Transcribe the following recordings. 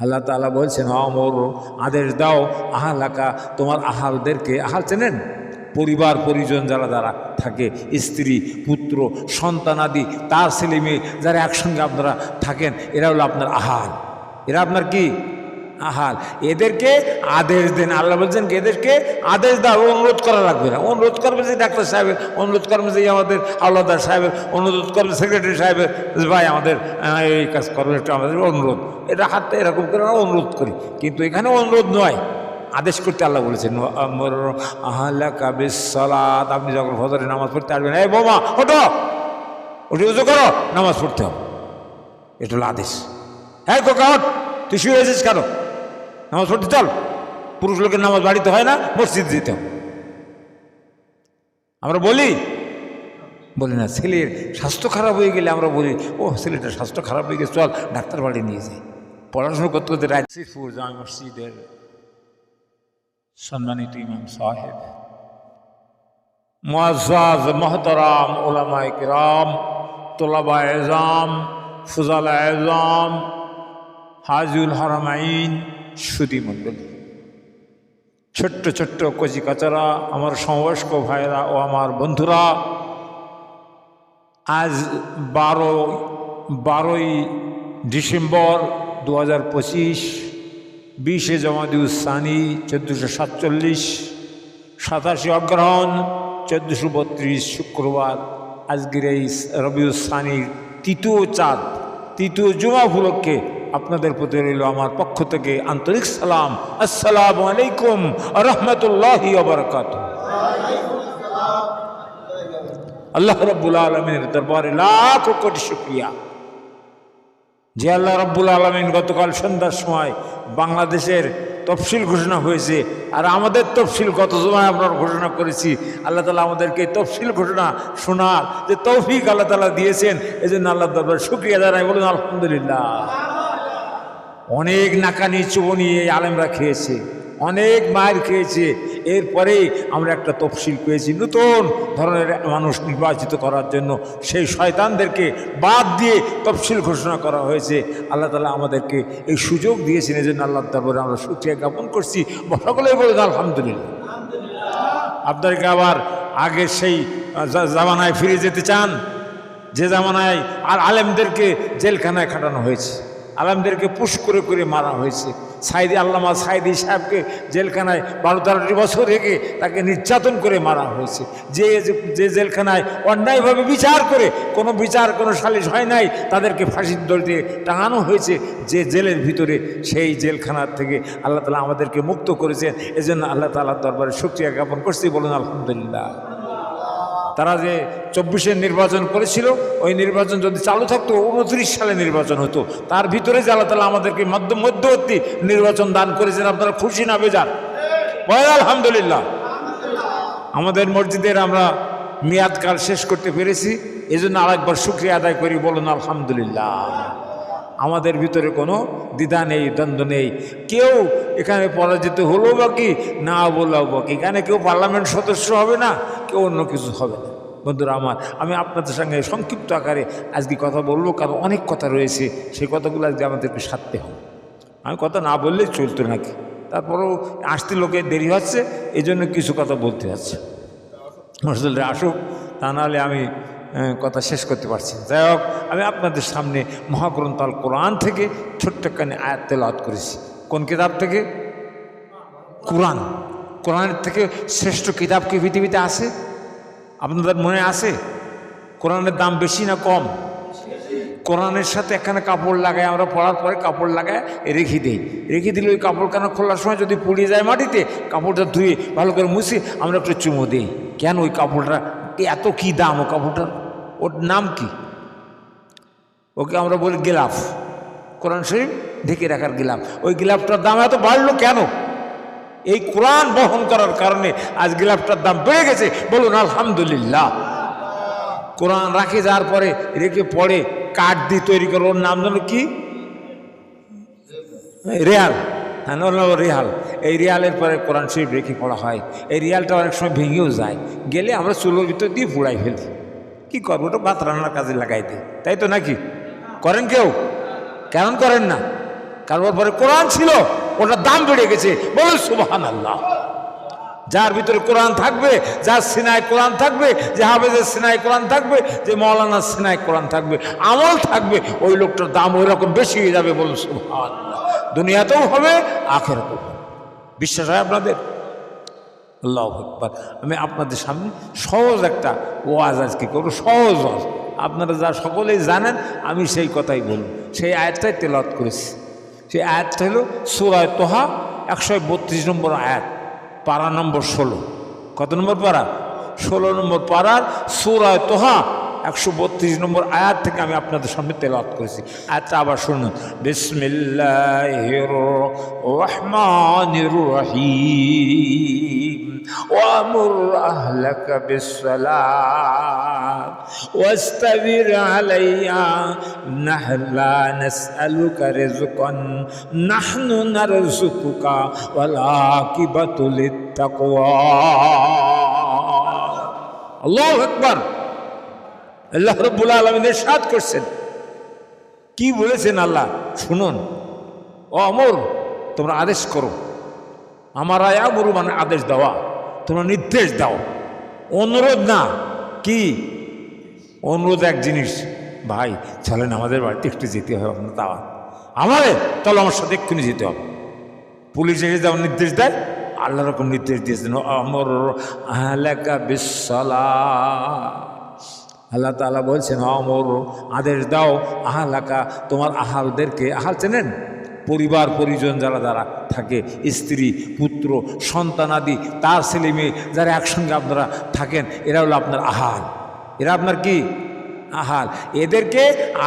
আল্লাহ তালা বলছেন অমর আদেশ দাও, আহালাকা, তোমার আহালদেরকে, আহাল চেনেন? পরিবার, পরিজন যারা যারা থাকে, স্ত্রী, পুত্র, সন্তান আদি, তার ছেলে মেয়ে যারা একসঙ্গে আপনারা থাকেন, এরা হলো আপনার আহাল। এরা আপনার কি? আহাল। এদেরকে আদেশ দেন। আল্লাহ বলছেন এদেরকে আদেশ দাও, অনুরোধ করা লাগবে না। অনুরোধ করবে যে ডাক্তার সাহেবের, অনুরোধ করবে যে আমাদের আল্লাহদার সাহেবের, অনুরোধ করবে সেক্রেটারি সাহেবের ভাই আমাদের এই কাজ করবে একটু আমাদের অনুরোধ। এটা হাতটা এরকম করে আমরা অনুরোধ করি। কিন্তু এখানে অনুরোধ নয়। আদেশ করতে আল্লাহ বলেছেন সালাত আপনি যখন ফজরের নামাজ পড়তে আসবেন, এই বোমা, ওঠো! ওঠে উজু করো, নামাজ পড়তে হবে। এটা হলো আদেশ। হ্যাঁ কোকা ওঠ! তুই শুয়ে আছিস কেন? নামাজ পড়তে চল। পুরুষ লোকের নামাজ বাড়িতে হয় না, মসজিদ হবে আমরা বলি বলি না, ছেলের স্বাস্থ্য খারাপ হয়ে গেলে আমরা বলি, ও, ছেলেটার স্বাস্থ্য খারাপ হয়ে গেছে, চল, ডাক্তার বাড়ি নিয়ে যাই। পড়াশোনা করতে করতে রাজশিরপুর জামা মসজিদের সম্মানিত ইমাম সাহেব মুআজ্জাজ মহতরাম ওলামা ইকরাম তোলাবা এজাম, ফুজালা এজাম, হাজুল হারামাইন সুদী মণ্ডলী। ছোট্ট ছোট্ট কচি কাচারা, আমার সমবয়স্ক ভাইরা ও আমার বন্ধুরা, আজ বারো, বারোই ডিসেম্বর দু হাজার পঁচিশ, বিশে জমাদিউসানি চোদ্দোশো সাতচল্লিশ, সাতাশে অগ্রহণ চোদ্দোশো বত্রিশ শুক্রবার, আজকের এই রবিউসানির তৃতীয় চাঁদ, তৃতীয় জুমা উপলক্ষে আপনাদের প্রতি রইল আমার পক্ষ থেকে আন্তরিক সালাম। আসসালামু আলাইকুম রহমতুল্লাহি অবরকাত আল্লাহ রব্বুল আলমিনের দরবারে লাখ কোটি শুক্রিয়া। যে আল্লাহ রব্বুল আলমিন গতকাল সন্ধ্যার সময় বাংলাদেশের তফসিল ঘোষণা হয়েছে আর আমাদের তফসিল গত সময় আমরা ঘোষণা করেছি, আল্লাহ তালা আমাদেরকে তফসিল ঘোষণা শোনার যে তৌফিক আল্লাহ তালা দিয়েছেন এই জন্য আল্লাহ দরবার শুক্রিয়া জানাই, বলুন আলহামদুলিল্লাহ। অনেক নাকানি চুবনি এই আলেমরা খেয়েছে, অনেক মায়ের খেয়েছে। এরপরেই আমরা একটা তফসিল পেয়েছি, নতুন ধরনের মানুষ নির্বাচিত করার জন্য। সেই শয়তানদেরকে বাদ দিয়ে তফসিল ঘোষণা করা হয়েছে। আল্লাহ তালা আমাদেরকে এই সুযোগ দিয়েছেন এই জন্য আল্লাহ তারপরে আমরা সুক্রিয়া জ্ঞাপন করছি। সকলেই বলে আলহামদুলিল্লাহ। আপনাদেরকে আবার আগের সেই জামানায় ফিরে যেতে চান। যে জামানায় আর আলেমদেরকে জেলখানায় খাটানো হয়েছে। আলেমদেরকে পুশ করে করে মারা হয়েছে। সাইদি আল্লামা সাইদি সাহেবকে জেলখানায় বারো তেরোটি বছর রেখে তাকে নির্যাতন করে মারা হয়েছে। যে যে জেলখানায় অন্যায়ভাবে বিচার করে, কোনো বিচার, কোনো সালিশ হয় নাই, তাদেরকে ফাঁসির দড়িতে টাঙানো হয়েছে। যে জেলের ভিতরে সেই জেলখানার থেকে আল্লাহ তালা আমাদেরকে মুক্ত করেছেন। এজন্য আল্লাহ তালার দরবারে শুক্রিয়া জ্ঞাপন করছি। বলুন, আলহামদুলিল্লাহ। তারা যে চব্বিশের নির্বাচন করেছিল, ওই নির্বাচন যদি চালু থাকতো, উনত্রিশ সালে নির্বাচন হতো। তার ভিতরে যে আল্লাহ তালা আমাদেরকে মধ্য মধ্যবর্তী নির্বাচন দান করেছেন, আপনারা খুশি না বেজান বয় আলহামদুলিল্লাহ। আমাদের মসজিদের আমরা মেয়াদকাল শেষ করতে পেরেছি এই জন্য আরেকবার শুক্রিয়া আদায় করি, বলুন, আলহামদুলিল্লাহ। আমাদের ভিতরে কোনো দ্বিধা নেই, দ্বন্দ্ব নেই। কেউ এখানে পরাজিত হলো বা কি, না বললেও বা কি। এখানে কেউ পার্লামেন্ট সদস্য হবে না, কেউ অন্য কিছু হবে না। বন্ধুরা আমার, আমি আপনাদের সঙ্গে সংক্ষিপ্ত আকারে আজকে কথা বলব, কারণ অনেক কথা রয়েছে। সেই কথাগুলো আজকে আমাদেরকে সারতে হবে। আমি কথা না বললেই চলতো নাকি? তারপরেও আসতে লোকে দেরি হচ্ছে এই জন্য কিছু কথা বলতে হচ্ছে। মসজিদে আসুক, তা নাহলে আমি কথা শেষ করতে পারছি যাই হোক, আমি আপনাদের সামনে মহাগ্রন্থ আল কোরআন থেকে ছোট্ট কানে আয়াত তেলাওয়াত করেছি। কোন কিতাব থেকে? কোরআন। কোরআনের থেকে শ্রেষ্ঠ কিতাব কি পৃথিবীতে আছে? আপনাদের মনে আছে? কোরআনের দাম বেশি না কম? কোরআনের সাথে এখানে কাপড় লাগাই, আমরা পড়ার পরে কাপড় লাগায় রেখে দিই। রেখে দিলে ওই কাপড় কেন খোলার সময় যদি পুড়িয়ে যায় মাটিতে, কাপড়টা ধুয়ে ভালো করে মুছে, আমরা একটু চুমো দিই। কেন ওই কাপড়টা এত কি দাম, ও কাপড়টার? ওর নাম কি? ওকে আমরা বলি গিলাফ। কোরআন শরীফ ঢেকে রাখার গিলাফ। ওই গিলাফটার দাম এত বাড়লো কেন? এই কোরআন বহন করার কারণে আজ গিলাফটার দাম বেড়ে গেছে। বলুন, আলহামদুলিল্লাহ। কোরআন রাখে যাওয়ার পরে রেখে পড়ে কাঠ দিয়ে তৈরি করে, ওর নাম জানো কি? রেয়াল। হ্যাঁ রেহাল এই রিয়ালের পরে কোরআন শরীফ রেখে পড়া হয়। এই রিয়ালটা অনেক সময় ভেঙেও যায়। গেলে আমরা চুলোর ভিতর দিয়ে পুড়াই ফেলি। কি করব? ওটা ভাত রান্নার কাজে লাগাই দিই তাই তো নাকি? করেন কেউ? কেমন করেন না? কারোর পরে কোরআন ছিল ওটার দাম বেড়ে গেছে। বলুন সুবাহান আল্লাহ যার ভিতরে কোরআন থাকবে, যার সিনায় কোরআন থাকবে, যে হাফেজের সিনায় কোরআন থাকবে, যে মৌলানার সিনায় কোরআন থাকবে, আমল থাকবে, ওই লোকটার দাম ওই রকম বেশি হয়ে যাবে, বলুন সুবহান দুনিয়াতেও হবে, আখেরাতেও হবে। বিশ্বাস হয় আপনাদের? আল্লাহ আকবর। আমি আপনাদের সামনে সহজ একটা ওয়াজ আজকে করব, সহজ ওয়াজ। আপনারা যা সকলেই জানেন, আমি সেই কথাই বলব। সেই আয়াতটাই তেলত করেছি। সেই আয়াতটা হলো সুরায় তোহা, একশো বত্রিশ নম্বর আয়াত, পারা নম্বর ষোলো। কত নম্বর পারা? ষোলো নম্বর পাড়ার সুরায় তোহা একশো বত্রিশ নম্বর আয়াত থেকে আমি আপনাদের সামনে তেলাওয়াত করেছি আয়াতটা আবার শুনুন বিসমিল্লাহির রহমানির রহিম وأمر أهلك بالصلاة واستبر عليها نحن لا نسألك رزقا نحن نرزقك والعاقبة للتقوى আল্লাহ আকবার আল্লাহ রব্বুল আলমিনের সাদ করছেন। কি বলেছেন আল্লাহ? শুনুন। ও অমর, তোমরা আদেশ করো। আমার আয়া মরু মানে আদেশ দেওয়া। তোমরা নির্দেশ দাও। অনুরোধ না, কি? অনুরোধ এক জিনিস। ভাই, চলেন আমাদের বাড়িতে একটু যেতে হবে আপনার দাওয়া আমারে, তাহলে আমার সাথে এক্ষুনি যেতে হবে। পুলিশ এসে যেমন নির্দেশ দেয়, আল্লাহ রকম নির্দেশ দিয়েছেন। আমর আহলাকা বিশ্বলা আল্লাহ তালা বলছেন অমর আদেশ দাও, আহালাকা, তোমার আহালদেরকে আহাল চেনেন? পরিবার, পরিজন যারা যারা থাকে, স্ত্রী, পুত্র, সন্তান আদি, তার ছেলে মেয়ে যারা একসঙ্গে আপনারা থাকেন, এরা হলো আপনার আহাল। এরা আপনার কি? আহাল এদেরকে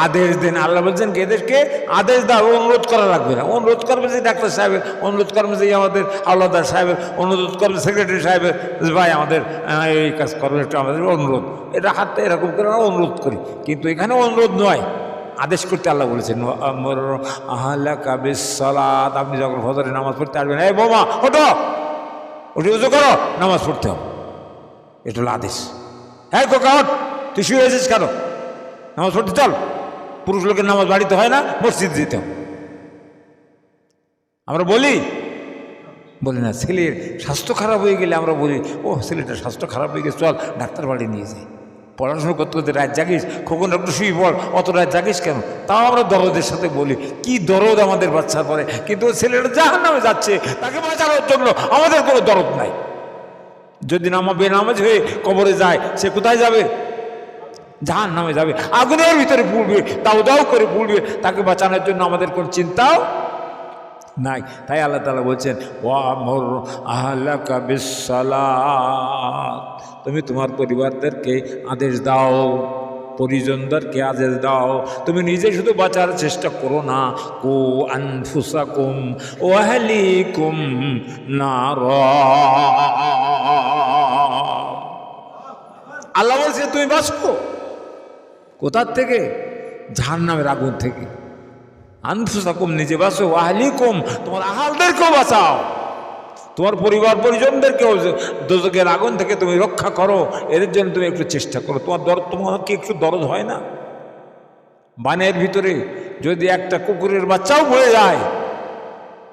আদেশ দেন। আল্লাহ বলছেন এদেরকে আদেশ দাও, অনুরোধ করা লাগবে না। অনুরোধ করবে যে ডাক্তার সাহেবের, অনুরোধ করবে যে আমাদের আল্লাহদার সাহেবের, অনুরোধ করবে সেক্রেটারি সাহেবের ভাই আমাদের এই কাজ করবে একটু আমাদের অনুরোধ। এটা হাতটা এরকম করে আমরা অনুরোধ করি। কিন্তু এখানে অনুরোধ নয়। আদেশ করতে আল্লাহ বলেছেন আহলা কাবিস আপনি যখন ফজরের নামাজ পড়তে আসবেন এই বোমা, ওঠো! উঠে উজু করো, নামাজ পড়তে হবে। এটা হলো আদেশ। হ্যাঁ কোকাওট তুই শুয়ে আছিস কেন? নামাজ পড়তে চল। পুরুষ লোকের নামাজ বাড়িতে হয় না, মসজিদ যেতে আমরা বলি বলি না, ছেলের স্বাস্থ্য খারাপ হয়ে গেলে আমরা বলি ও ছেলেটার স্বাস্থ্য খারাপ হয়ে গেছে চল, ডাক্তার বাড়ি নিয়ে যাই। পড়াশোনা করতে করতে রাত জাগিস, খোকন একটু শুয়ে পড়, অত রাত জাগিস কেন? তাও আমরা দরদের সাথে বলি, কি দরদ আমাদের বাচ্চার পরে? কিন্তু ছেলেটা জাহান নামে যাচ্ছে, তাকে বাঁচানোর জন্য আমাদের কোনো দরদ নাই। যদি নামা বেনামাজ হয়ে কবরে যায়, সে কোথায় যাবে? জাহান নামে যাবে। আগুনের ভিতরে পুড়বে দাও দাও করে পুড়বে তাকে বাঁচানোর জন্য আমাদের কোনো চিন্তাও নাই। তাই আল্লাহ তালা বলছেন তুমি তোমার পরিবারদেরকে আদেশ দাও, পরিজনদেরকে আদেশ দাও। তুমি নিজে শুধু বাঁচার চেষ্টা করো না। কো আনফুসাকুম ওয়াহলিকুম নার। আল্লাহ বলছে, তুমি বাঁচো। কোথার থেকে? জাহান্নামের আগুন থেকে। আনফুসাকুম, নিজে বাসো আহলিকুম তোমার আহালদেরকেও বাঁচাও। তোমার পরিবার পরিজনদেরকেও দোজকের আগুন থেকে তুমি রক্ষা করো। এদের জন্য তুমি একটু চেষ্টা করো। তোমার দর, তোমার কি একটু দরদ হয় না? বানের ভিতরে যদি একটা কুকুরের বাচ্চাও পড়ে যায়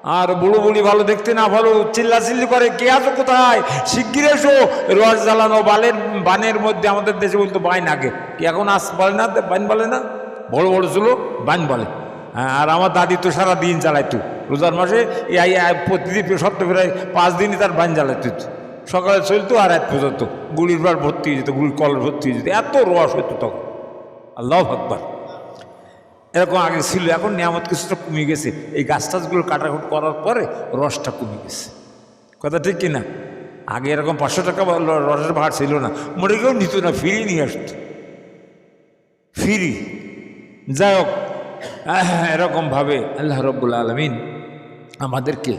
আর বুড়ো বুড়ি ভালো দেখতে না ভালো চিল্লা চিল্লি করে কে আছো কোথায়? শিগগির এসো। রস জ্বালানো বালের বানের মধ্যে আমাদের দেশে বলতো বাইন আগে। কি এখন আস বলে না? বাইন বলে না? বড় বড় ছিল বাইন বলে। হ্যাঁ, আর আমার দাদি তো সারা দিন চালাইতো রোজার মাসে এই প্রতিদিন সপ্তাহে প্রায় পাঁচ দিনই তার বাইন জ্বালাইতো। সকালে চলতো আর এক পর্যন্ত। গুড়ির বার ভর্তি হয়ে যেত গুড়ির কলের ভর্তি হয়ে যেত। এত রস হতো তখন। আল্লাহ ভগবান এরকম আগে ছিল, এখন নিয়ামত কিছুটা কমে গেছে। এই গাছ টাছগুলো কাটাকুট করার পরে রসটা কমে গেছে। কথা ঠিক কিনা? আগে এরকম পাঁচশো টাকা রসের ভাড় ছিল না। মরে কেউ নিত না, ফিরি নিয়ে আসতো। ফ্রি। যাই হোক এরকমভাবে আল্লাহ রব্বুল আলমিন আমাদেরকে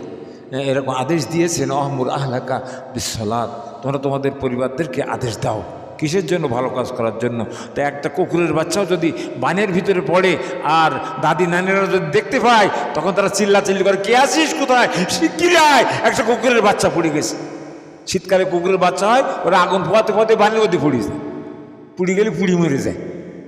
এরকম আদেশ দিয়েছেন, অহমুর আহলাকা বিশ্বলাদ তোমরা তোমাদের পরিবারদেরকে আদেশ দাও। কিসের জন্য ভালো কাজ করার জন্য? তাই একটা কুকুরের বাচ্চাও যদি বানের ভিতরে পড়ে আর দাদি নানিরা যদি দেখতে পায়, তখন তারা চিল্লা চিল্লি করে, কে আসিস কোথায়? শিগগিরি আয় একটা কুকুরের বাচ্চা পড়ে গেছে। শীতকালে কুকুরের বাচ্চা হয়, ওরা আগুন পোয়াতে পোয়াতে বানের মধ্যে পড়ে যায়। পুড়ি গেলে পুড়ি মরে যায়।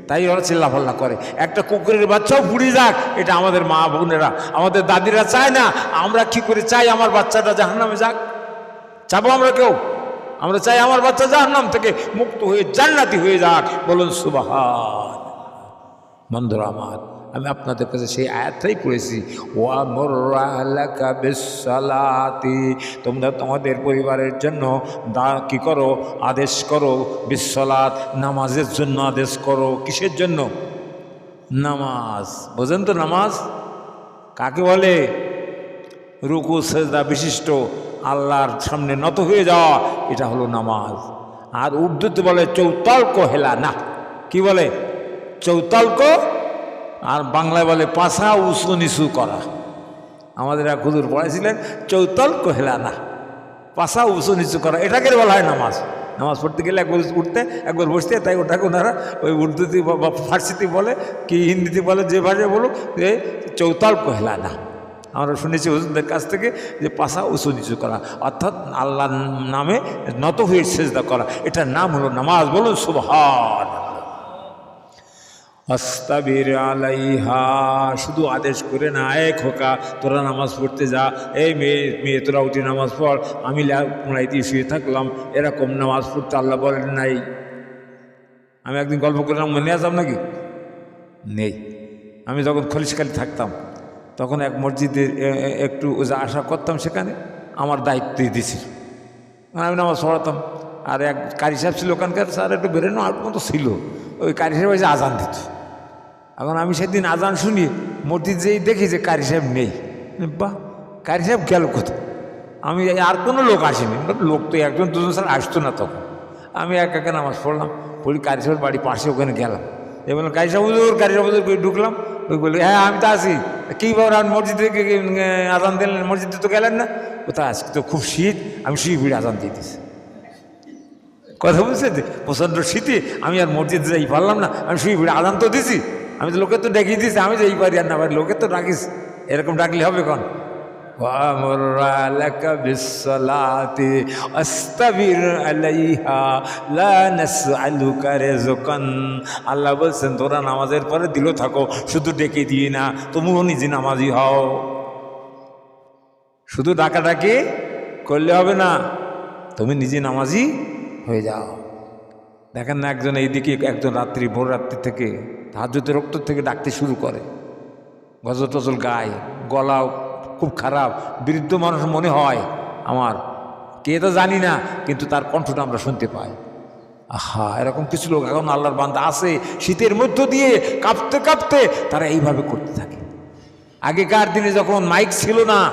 তাই ওরা চিল্লা চিল্লাফাল্লা করে। একটা কুকুরের বাচ্চাও পুড়ে যাক, এটা আমাদের মা বোনেরা, আমাদের দাদিরা চায় না, আমরা কি করে চাই আমার বাচ্চাটা জাহান্নামে যাক? চাবো আমরা কেউ? আমরা চাই আমার বাচ্চা জাহান্নাম থেকে মুক্ত হয়ে জান্নাতি হয়ে যাক। বলুন সুবাহান বন্ধুরা আমার, আমি আপনাদের কাছে সেই আয়াতটাই পড়েছি তোমরা তোমাদের পরিবারের জন্য দা, কি করো? আদেশ করো বিশ্বলাত নামাজের জন্য আদেশ করো। কিসের জন্য? নামাজ। বোঝেন তো নামাজ? কাকে বলে? রুকু, সেজদা বিশিষ্ট। আল্লাহর সামনে নত হয়ে যাওয়া, এটা হলো নামাজ। আর উর্দুতে বলে চৌতালক হেলা, না। কি বলে? চৌতালক আর বাংলায় বলে পাশা উঁচু নিচু করা। আমাদের এক হুজুর পড়াইছিলেন, চৌতালক হেলা, না। পাশা উঁচু নিচু করা এটাকে বলা হয় নামাজ। নামাজ পড়তে গেলে একবার উঠতে, একবার বসতে, তাই ওটাকে ওনারা ওই উর্দুতে বা বা ফার্সিতে বলে, কি হিন্দিতে বলে, যে ভাষায় বলুক, যে চৌতাল কহেলা না। আমরা শুনেছি হুজুরদের কাছ থেকে যে পাশা উঁচু নিচু করা, অর্থাৎ আল্লাহর নামে নত হয়ে সেজদা করা, এটার নাম হলো নামাজ। বলুন সুবহান অস্তাবির আলাইহা, শুধু আদেশ করে না এ খোকা তোরা নামাজ পড়তে যা। এই মেয়ে মেয়ে, তোরা উঠে নামাজ পড়। আমি কোনাই দিয়ে শুয়ে থাকলাম, এরকম নামাজ পড়তে আল্লাহ বলেন নাই। আমি একদিন গল্প করলাম, মনে আসলাম নাকি নেই। আমি যখন খলিশখালি থাকতাম তখন এক মসজিদে একটু যা আশা করতাম সেখানে আমার দায়িত্বই দিছিল। আমি নামাজ পড়াতাম। আর এক কারি সাহেব ছিল ওখানকার, স্যার একটু বেরোনো আর মতো ছিল। ওই কারি সাহেব এসে আজান দিত। এখন আমি সেদিন আজান শুনি, মসজিদ যেই দেখি যে কারি সাহেব নেই। বাহ, কারি সাহেব গেল কোথায়? আমি আর কোনো লোক আসেনি। লোক তো একজন দুজন স্যার আসতো না তখন। আমি এক একা নামাজ পড়লাম, পড়ি কারি সাহেবের বাড়ি পাশে ওখানে গেলাম। এ বললাম, কারি সাহেব কারি সাহেব ঢুকলাম? ওই বলল হ্যাঁ আমি তো আসি কী বাবার আপনি মসজিদে আজান দিলেন? মসজিদে তো গেলেন না। ও তা আজকে তো খুব শীত, আমি শুয়ে ভিড়ে আজান দিয়ে দিছি কথা বুঝছে প্রচণ্ড শীতে আমি আর মসজিদে যাই পারলাম না, আমি শুয়ে ভিড়ে আজান তো দিছি। আমি তো লোকের তো ডেকে দিছি, আমি যাই পারি আর না পারি লোকে তো ডাকিস। এরকম ডাকলে হবে কোন وَأَمُرَّ بِالصَّلَاةِ أَسْتَبِرْ عَلَيْهَا لَا نَسْأَلُكَ رِزْقًا আল্লাহ বলছেন তোরা নামাজের পরে দিল থাকো শুধু ডেকে দিয়ে না তুমিও নিজে নামাজি হও শুধু ডাকাডাকি করলে হবে না তুমি নিজে নামাজি হয়ে যাও দেখেন না একজন এইদিকে একজন রাত্রি ভোর রাত্রি থেকে হাজতে রক্ত থেকে ডাকতে শুরু করে গজল টজল গায় গলা খুব খারাপ বৃদ্ধ মানুষ মনে হয়। আমার কে তো জানি না কিন্তু তার কণ্ঠটা আমরা শুনতে পাই। আহা এরকম কিছু লোক এখন আল্লাহর বান্দা আছে শীতের মধ্য দিয়ে কাঁপতে কাঁপতে তারা এইভাবে করতে থাকে। আগেকার দিনে যখন মাইক ছিল না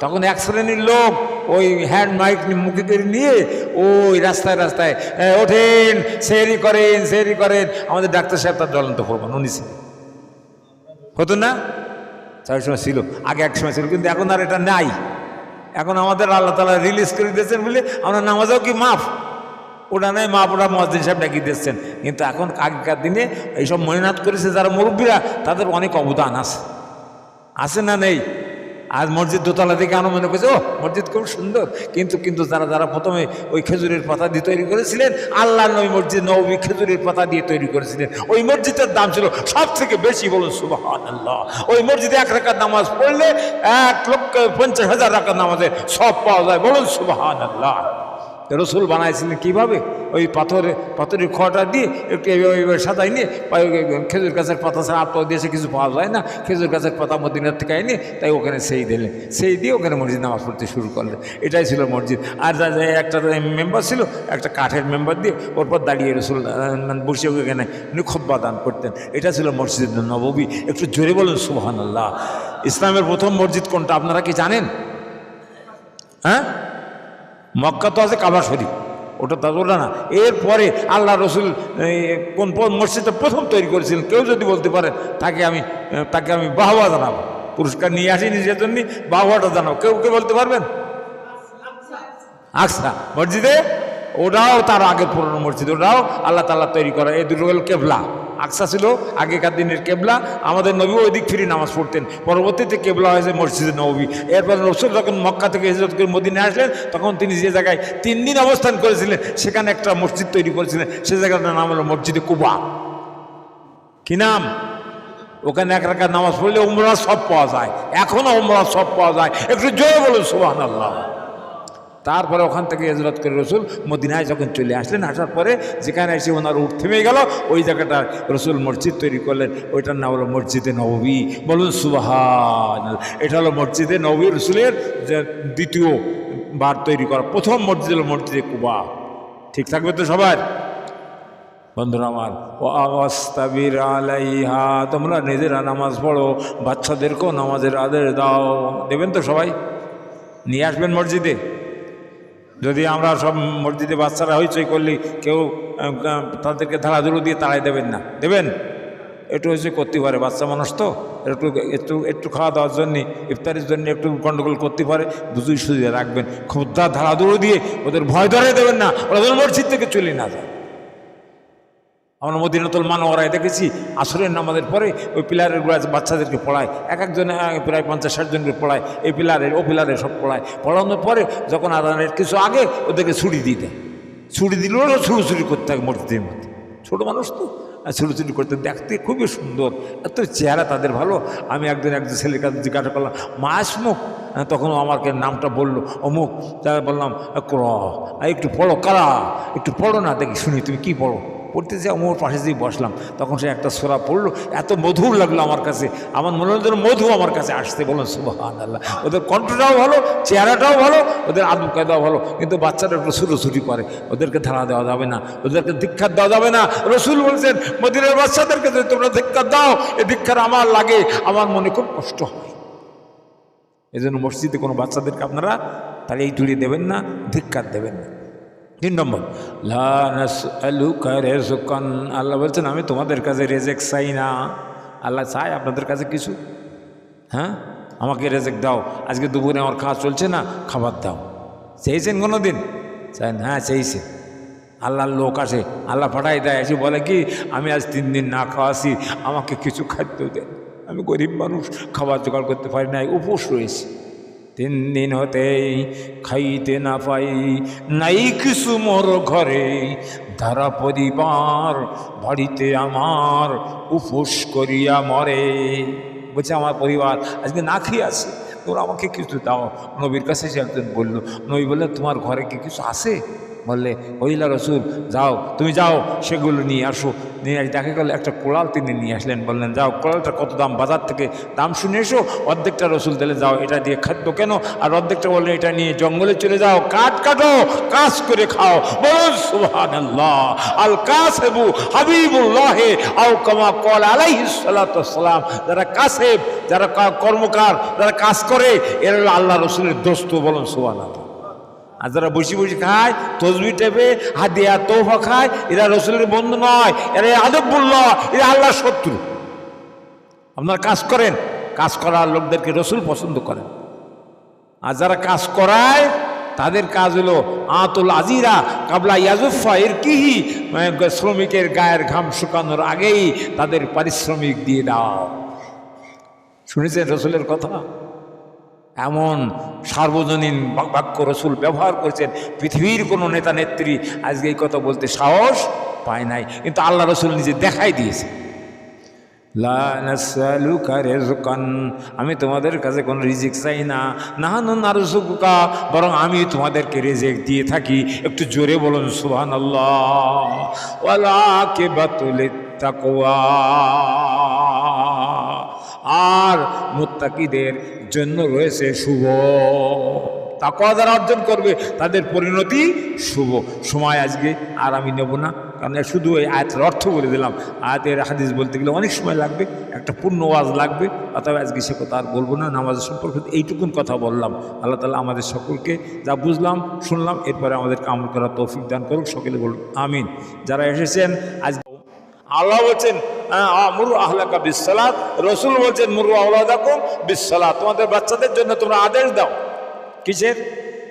তখন এক শ্রেণির লোক ওই হ্যান্ড মাইক মুখে করে নিয়ে ওই রাস্তায় রাস্তায় "এ, ওঠেন সেরি করেন সেরি করেন। আমাদের ডাক্তার সাহেব তার জ্বলন্ত প্রমাণ উনি ছিলেন। হতো না? চার সময় ছিল, আগে এক সময় ছিল, কিন্তু এখন আর এটা নাই। এখন আমাদের আল্লাহ তালা রিলিজ করে দিয়েছেন বলে আমরা নামাজও কি মাফ? ওটা নাই, মাফ ওটা মহাজিন সাহেব ডাকি দিচ্ছেন। কিন্তু এখন আগেকার দিনে এইসব মনে করেছে যারা মুরব্বীরা, তাদের অনেক অবদান আছে। আছে না নেই? আজ মসজিদ দোতলা থেকে আনো মনে করছে ও মসজিদ খুব সুন্দর। কিন্তু কিন্তু যারা যারা প্রথমে ওই খেজুরের পাতা দিয়ে তৈরি করেছিলেন আল্লাহ নবী মসজিদ নবী খেজুরের পাতা দিয়ে তৈরি করেছিলেন। ওই মসজিদের দাম ছিল সব থেকে বেশি বলুন সুবাহান আল্লাহ ওই মসজিদে এক রাখার নামাজ পড়লে এক লক্ষ পঞ্চাশ হাজার রাখার নামাজের সব পাওয়া যায়, বলুন সুবাহান আল্লাহ রসুল বানাইছিলেন কীভাবে? ওই পাথরে, পাথরের খড়টা দিয়ে একটু সাদাই নিয়ে খেজুর গাছের পাতা ছাড়া তো দেশে কিছু পাওয়া যায় না। খেজুর গাছের পাতা মদিনার থেকে আইনি তাই ওখানে সেই দিলেন। সেই দিয়ে ওখানে মসজিদ নামাজ পড়তে শুরু করলেন। এটাই ছিল মসজিদ। আর একটা মেম্বার ছিল, একটা কাঠের মেম্বার দিয়ে ওর পর দাঁড়িয়ে রসুল বসে ওখানে উনি খোব্বা দান করতেন। এটা ছিল মসজিদ নববী। একটু জোরে বলুন সুহান আল্লাহ ইসলামের প্রথম মসজিদ কোনটা? আপনারা কি জানেন? হ্যাঁ? মক্কা তো আছে কাবা শরীফ। ওটা তো ওটা না। এরপরে আল্লাহ রসুল কোন মসজিদটা প্রথম তৈরি করেছিলেন, কেউ যদি বলতে পারে, তাকে আমি তাকে আমি বাহবা জানাব। পুরস্কার নিয়ে আসি নিজের জন্য বাহবাটা জানাব। কেউ কেউ বলতে পারবেন? আচ্ছা মসজিদে? ওটাও তার আগের পুরনো মসজিদ, ওটাও আল্লাহ তাল্লাহ তৈরি করা। এই দুটো হল কেবলা। আকসা ছিল, আগেকার দিনের কেবলা। আমাদের নবী ওই দিক ফিরে নামাজ পড়তেন। পরবর্তীতে কেবলা হয়েছে মসজিদে নবী। এরপর রসুল যখন মক্কা থেকে হিজরত করে মদিনে আসলেন, তখন তিনি যে জায়গায় তিন দিন অবস্থান করেছিলেন, সেখানে একটা মসজিদ তৈরি করেছিলেন। সে জায়গাটার নাম হলো মসজিদে কুবা। কি নাম? ওখানে এক রাখা নামাজ পড়লে উমরা সব পাওয়া যায়। এখনও উমরা সব পাওয়া যায়। একটু জোরে বলুন সুবাহ আল্লাহ তারপরে ওখান থেকে হজরত করে রসুল মদিনায় যখন চলে আসলেন, আসার পরে যেখানে এসে ওনার উঠ থেমে গেল, ওই জায়গাটা রসুল মসজিদ তৈরি করলেন। ওইটার নাম হলো মসজিদে নবী বলুন সুবাহান এটা হলো মসজিদে নবী রসুলের যে দ্বিতীয় বার তৈরি করা, প্রথম মসজিদ হলো মসজিদে কুবা। ঠিক থাকবে তো সবার? বন্ধুরা আমার ও আওয়াস্তাবির আলাইহা, তোমরা নিজেরা নামাজ পড়ো, বাচ্চাদেরকেও নামাজের আদেশ দাও। দেবেন তো সবাই? নিয়ে আসবেন মসজিদে? যদি আমরা সব মসজিদে বাচ্চারা হইচই করলি, কেউ তাদেরকে ধারাধুলো দিয়ে তাড়াই দেবেন না। দেবেন? একটু হচ্ছে করতে পারে, বাচ্চা মানুষ তো। একটু একটু একটু খাওয়া দাওয়ার জন্যে, ইফতারের জন্য একটু গন্ডগোল করতে পারে, বুঝুই সুঝিয়ে রাখবেন। ক্ষুদ্রা ধারাধুলো দিয়ে ওদের ভয় ধরে দেবেন না, ওরা মসজিদ থেকে চলে না যায়। আমরা মদিনাতুল মানোয়ারায় দেখেছি, আসরের নামাজের পরে ওই পিলারেরগুলো বাচ্চাদেরকে পড়ায়, এক একজনে প্রায় পঞ্চাশ ষাট জনকে পড়ায়, এই পিলারের, ও পিলারের সব পড়ায়। পড়ানোর পরে যখন আদানের কিছু আগে ওদেরকে ছুটি দিয়ে দেয়। ছুটি দিলেও ছুড়োছুড়ি করতে থাকে মসজিদের মধ্যে। ছোটো মানুষ তো ছুটোছুটি করতে দেখতে খুবই সুন্দর, এত চেহারা তাদের ভালো। আমি একদিন একজন ছেলের কাছে জিজ্ঞাসা করলাম, মা আসমুখ তখন আমাকে নামটা বলল, অমুক? তাই বললাম ক একটু পড়ো, কারা? একটু পড়ো না, দেখি শুনি, তুমি কি পড়ো? পড়তে যে আমার পাশে দিয়ে বসলাম। তখন সে একটা সোরা পড়ল, এত মধুর লাগল আমার কাছে। আমার মনে হলো যেন মধু আমার কাছে আসতে বলুন সুবাহান আল্লাহ ওদের কণ্ঠটাও ভালো, চেহারাটাও ভালো, ওদের আদব কায়দাও ভালো। কিন্তু বাচ্চারা একটু ছুটোছুটি করে। ওদেরকে ধারা দেওয়া যাবে না, ওদেরকে দীক্ষা দেওয়া যাবে না। রসুল বলছেন, মদিনের বাচ্চাদেরকে যদি তোমরা দীক্ষা দাও এই দীক্ষার আমার লাগে। আমার মনে খুব কষ্ট হয়। এই জন্য মসজিদে কোনো বাচ্চাদেরকে আপনারা তাহলে এই তুলি দেবেন না ধিক্কার দেবেন না। তিন নম্বর রেজকান আল্লাহ বলছেন, আমি তোমাদের কাছে রেজেক চাই না। আল্লাহ, চাই আপনাদের কাছে কিছু? হ্যাঁ? আমাকে রেজেক দাও। আজকে দুপুরে আমার খাওয়া চলছে না, খাবার দাও। চেয়েছেন কোনো দিন চাই হ্যাঁ চেয়েছে। আল্লাহর লোক আসে, আল্লাহ পাঠাই দেয়, এসে বলে কি, আমি আজ তিন দিন না খাওয়াছি, আমাকে কিছু খাদ্য দেন। আমি গরিব মানুষ, খাবার জোগাড় করতে পারি না উপোস রয়েছি। তিন দিন হতেই খাইতে না পাই। নাই কিছু মোর ঘরে ধারা পরিবার বাড়িতে আমার উপোস করিয়া মরে। বলছে, আমার পরিবার, আজকে না খেয়ে আছে তোরা আমাকে কিছু দাও। নবীর কাছে সে একজন বলল, নবী বললে তোমার ঘরে কি কিছু আছে? বললে, হইলা রসুল, যাও, তুমি যাও, সেগুলো নিয়ে আসো। নিয়ে আস দেখা গেল, একটা কোড়াল তিনি নিয়ে আসলেন, বললেন, যাও কোড়ালটা কত দাম, বাজার থেকে দাম শুনে এসো, অর্ধেকটা রসুল দিলে যাও, এটা দিয়ে খাদ্য কেন? আর অর্ধেকটা বললেন, এটা নিয়ে জঙ্গলে চলে যাও, কাঠ কাটো, কাজ করে খাও। আল কাসেবু হাবিবুল্লাহে, আও কামা কল আলাইহিস সালাম যারা কাসেব, যারা কর্মকার, যারা কাজ করে, এরা আল্লাহ রসুলের দোস্ত, বলুন সুহান আল্লাহ আর যারা বসে বসে খায় তসবি টেপে, হাদিয়া তোফা খায়, এরা রসুলের বন্ধু নয়, এরা আদবুল্লাহ, এরা আল্লাহর শত্রু। আপনারা কাজ করেন, কাজ করার লোকদেরকে রসুল পছন্দ করেন। আর যারা কাজ করায়, তাদের কাজ হলো আতুল আজিরা কাবলা ইয়াজুফা এর কিহি মানে শ্রমিকের গায়ের ঘাম শুকানোর আগেই তাদের পারিশ্রমিক দিয়ে দাও। শুনেছেন রসুলের কথা? এমন সার্বজনীন বাক্য রসুল ব্যবহার করেছেন। পৃথিবীর কোনো নেতা, নেত্রী আজকে এই কথা বলতে সাহস পায় নাই। কিন্তু আল্লাহ রসুল নিজে দেখাই দিয়েছে আমি তোমাদের কাছে কোনো রিজিক চাই না। নাহানু নারজুকুকা বরং আমি তোমাদেরকে রিজিক দিয়ে থাকি। একটু জোরে বলুন, সুবহানাল্লাহ। ওয়ালা কিবাতুলিত তাকওয়া। আর মোত্তাকিদের জন্য রয়েছে শুভ। তাকওয়া যারা অর্জন করবে, তাদের পরিণতি শুভ। সময় আজকে আর আমি নেব না, কারণ শুধু এই আয়াতের অর্থ বলে দিলাম। আয়াতের হাদিস বলতে গেলে অনেক সময় লাগবে, একটা পূর্ণ ওয়াজ লাগবে, অথবা আজকে সে কথা আর বলব না, নামাজের সম্পর্কে এইটুকুন কথা বললাম। আল্লাহ তালা আমাদের সকলকে যা বুঝলাম, শুনলাম, এরপরে আমাদেরকে আমল করার তৌফিক দান করুক, সকলে বলুন আমিন। যারা এসেছেন, আজ আল্লাহ বলছেন হ্যাঁ, মুরু আহলাকা বিসালাত রসুল বলছেন মুরু আহলাদাকুম বিসালাত তোমাদের বাচ্চাদের জন্য তোমরা আদেশ দাও। কিসের?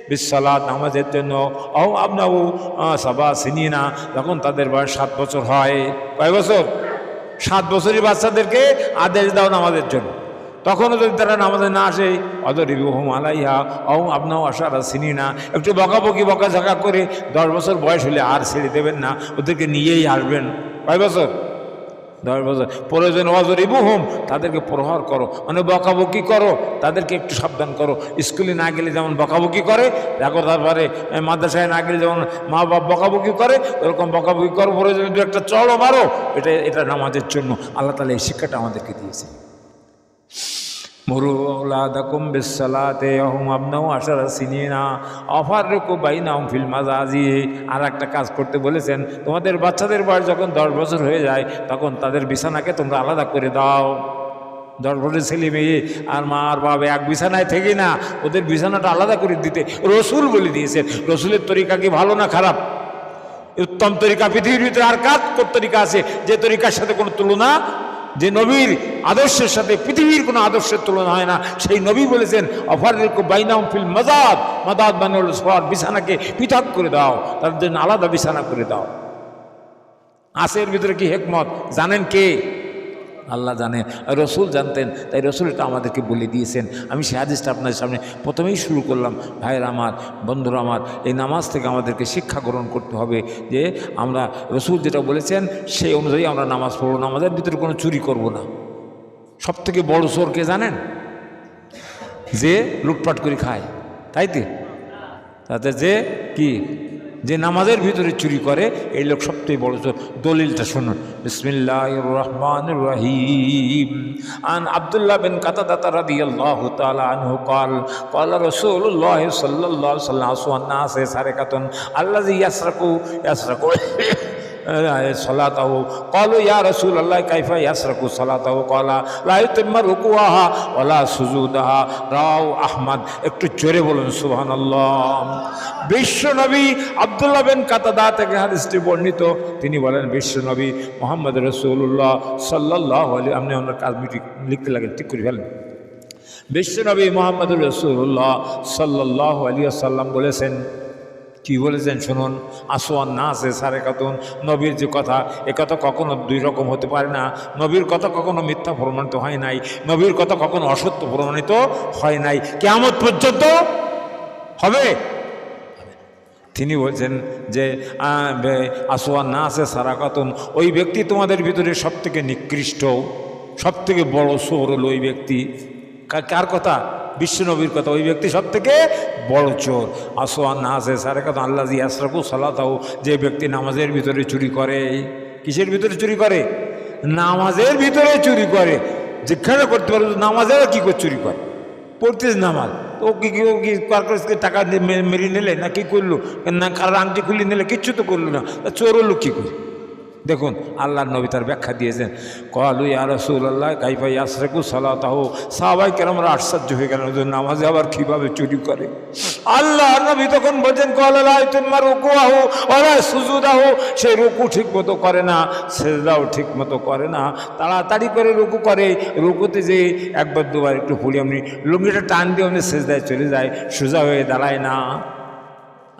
বিসালাত নামাজের জন্য। অহ আপনাও সাবা সিনিনা। যখন তাদের বয়স সাত বছর হয় কয় বছর? সাত বছরই বাচ্চাদেরকে আদেশ দাও নামাজের জন্য। তখনও যদি তারা নামাজে না আসে অদরিবহম আলাইহা অহ আপনাও আসারা চিনি না একটু বকাবকি বকাঝাকা করে দশ বছর বয়স হলে আর ছেড়ে দেবেন না। ওদেরকে নিয়েই আসবেন। কয় বছর? দশ বছর প্রয়োজন হোম তাদেরকে প্রহার করো। মানে বকাবকি করো, তাদেরকে একটু সাবধান করো। স্কুলে না গেলে যেমন বকাবকি করে, দেখো তারপরে মাদ্রাসায় না গেলে যেমন মা বাপ বকাবকি করে, ওরকম বকাবকি করো, প্রয়োজন দু একটা চলো মারো। এটা এটা নামাজের জন্য আল্লাহ তালা এই শিক্ষাটা আমাদেরকে দিয়েছে মরু আউলাদাকুম বিসসালাতে হুম আবনাউ আশারা সিনিনা। অফাররুকু বাইনাহুম ফিল মাজাজি। আর একটা কাজ করতে বলেছেন, তোমাদের বাচ্চাদের বয়স যখন দশ বছর হয়ে যায়, তখন তাদের বিছানাকে তোমরা আলাদা করে দাও। দশ বছরের ছেলে মেয়ে, আর মা আর বাবা এক বিছানায় থেকে না, ওদের বিছানাটা আলাদা করে দিতে রসুল বলে দিয়েছেন। রসুলের তরিকা কি ভালো না খারাপ? উত্তম তরিকা পৃথিবীর ভিতরে আর কাজ তরিকা আছে? যে তরিকার সাথে কোনো তুলনা যে নবীর আদর্শের সাথে পৃথিবীর কোনো আদর্শের তুলনা হয় না, সেই নবী বলেছেন অফারের বাইনাম ফিল মাজাদ, মাদাদ মানে হল সবার বিছানাকে পৃথক করে দাও, তাদের জন্য আলাদা বিছানা করে দাও। আসের ভিতরে কি হেকমত? জানেন কে? আল্লাহ জানে। রসুল জানতেন, তাই রসুল এটা আমাদেরকে বলে দিয়েছেন। আমি সে হাদিসটা আপনাদের সামনে প্রথমেই শুরু করলাম। ভাইয়ের আমার, বন্ধুরা আমার, এই নামাজ থেকে আমাদেরকে শিক্ষা গ্রহণ করতে হবে যে আমরা, রসুল যেটা বলেছেন, সেই অনুযায়ী আমরা নামাজ পড়ব। নামাজের ভিতরে কোনো চুরি করব না। সব থেকে বড় চোর কে জানেন? যে লুটপাট করে খায়। তাই তো? তাতে যে কি? যে নামাজের ভিতরে চুরি করে এই লোক সবথেকে বড় চোর দলিলটা শুনুন বিসমিল্লাহ রহমান রহিম আন আব্দুল্লাহ বিন কাতাদাতা রাদিয়াল্লাহু তাআলা আনহু قال قال رسول الله صلى الله عليه وسلم اسوى الناس سرقه الذي يسرق يسرق সলাতাহু। কলো, ইয়া রসুল আল্লাহ কাইফা ইয়াসরাকু সলাতাহু? কলা লাই লাইতুম্মা রুকুয়াহা ওলা সুজুদাহা। রাও আহমদ, একটু জোরে বলুন, সুবহানাল্লাহ। বিশ্বনবী আব্দুল্লাহ বিন কাতাদা থেকে হাদিসটি বর্ণিত। তিনি বলেন, বিশ্বনবী মোহাম্মদ রসুল্লাহ সাল্লাহ আলী আপনি ওনার কাজ লিখতে লাগেন, ঠিক করে ফেলেন। বিশ্বনবী মোহাম্মদ রসুল্লাহ সাল্লাহ আলিয়া সাল্লাম বলেছেন কি বলেছেন শুনুন? আসোয়ান না আছে সারে কাতুন। নবীর যে কথা, এ কথা কখনো দুই রকম হতে পারে না। নবীর কথা কখনো মিথ্যা প্রমাণিত হয় নাই। নবীর কথা কখনো অসত্য প্রমাণিত হয় নাই। কেমন পর্যন্ত হবে? তিনি বলছেন যে আসোয়ান না আছে সারা কাতুন, ওই ব্যক্তি তোমাদের ভিতরে সব থেকে নিকৃষ্ট সব থেকে বড় সোর হলো ওই ব্যক্তি কার কথা? বিশ্বনবীর কথা, ওই ব্যক্তি সব থেকে বড় চোর। আসোয়ান না আছে সারে কথা আল্লাহ জি আশরাফু সালাতাও যে ব্যক্তি নামাজের ভিতরে চুরি করে। কিসের ভিতরে চুরি করে? নামাজের ভিতরে চুরি করে। যেখানে করতে পারো, নামাজের কি করে চুরি করে? পড়তিস নামাজ। ও কি কি, ও কি কার কাছ টাকা মেরে নিলে, না কি করল? না কার আংটি খুলে নিলে, কিচ্ছু তো করল না। চোর হলো কী করে? দেখুন, আল্লাহর নবী তার ব্যাখ্যা দিয়েছেন। কলু ইয়া রসুল আল্লাহ কাইফা ইয়াসরেকু সালাতাহ। সাহাবাই কেরামরা আশ্চর্য হয়ে গেলেন ওদের নামাজে আবার কীভাবে চুরি করে? আল্লাহর নবী তখন বলছেন কলালাই তোমার রুকু আহো ওরা সুজুদ আহো সে রুকু ঠিক মতো করে না, সেজদাও ঠিক মতো করে না, তাড়াতাড়ি করে রুকু করে। রুকুতে যে একবার দুবার একটু ফুলি আপনি লুঙ্গিটা টান দিয়ে আপনি সেজদায় চলে যায়, সোজা হয়ে দাঁড়ায় না।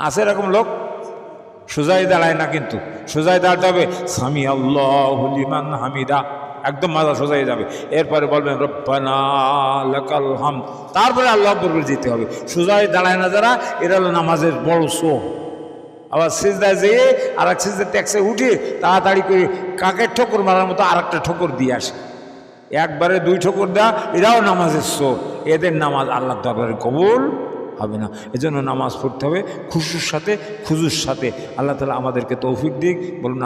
আছে এরকম লোক? সোজাই দাঁড়ায় না কিন্তু। সোজাই দাঁড়াতে হবে স্বামী আল্লাহ হামিদা। একদম মাজা সোজাই যাবে। এরপরে বলবেন, রব্বানা হাম তারপরে আল্লাহ বলবে যেতে হবে। সোজাই দাঁড়ায় না যারা, এরা হলো নামাজের বড় শো আবার সিজদায় যেয়ে আর এক সিজদার ট্যাক্সে উঠে তাড়াতাড়ি করে কাকের ঠোকর মারার মতো আর একটা ঠোকর দিয়ে আসে। একবারে দুই ঠোকর দেওয়া এরাও নামাজের শো এদের নামাজ আল্লাহ দরবারে কবুল হবে না। এজন্য নামাজ পড়তে হবে খুশুর সাথে, খুজুর সাথে। আল্লাহ তালা আমাদেরকে তৌফিক দিক। বলুন